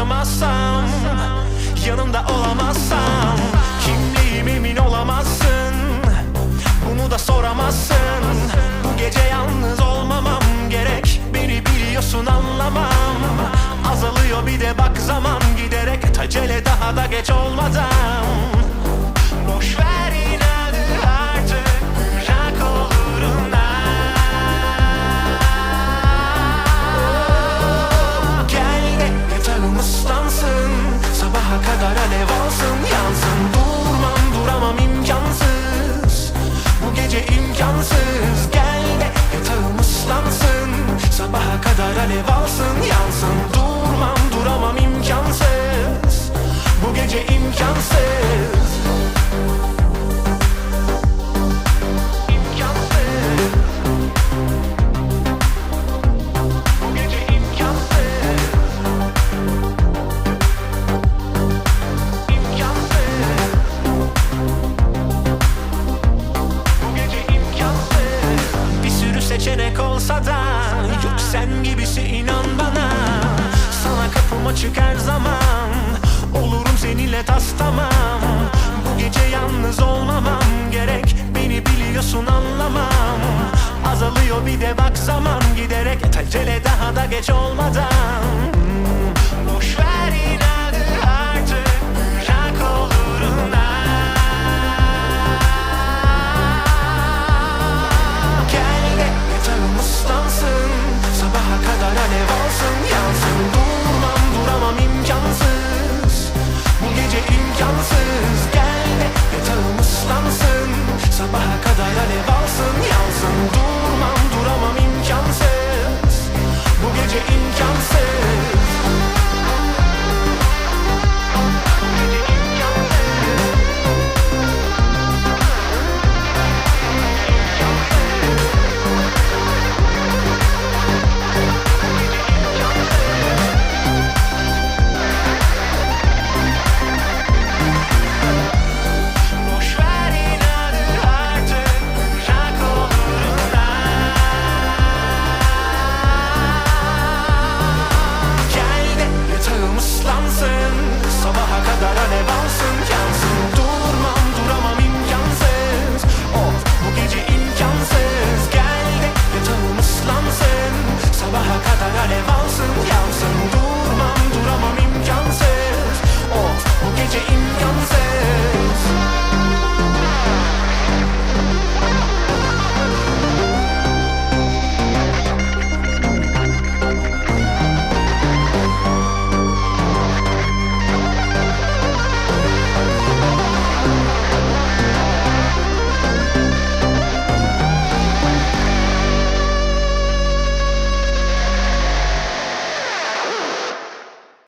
taşımazsam Yanımda olamazsam Kimliğim emin olamazsın Bunu da soramazsın. Bu gece yalnız olmamam gerek Beni biliyorsun anlamam. Azalıyor bir de bak zaman giderek Tacele daha da geç olmadan carnaval são gibisi inan bana. Sana kapım açık her zaman. Olurum seninle tas tamam. Bu gece yalnız olmamam gerek. Beni biliyorsun anlamam. Azalıyor bir de bak zaman. Giderek Tecele daha da geç olmadan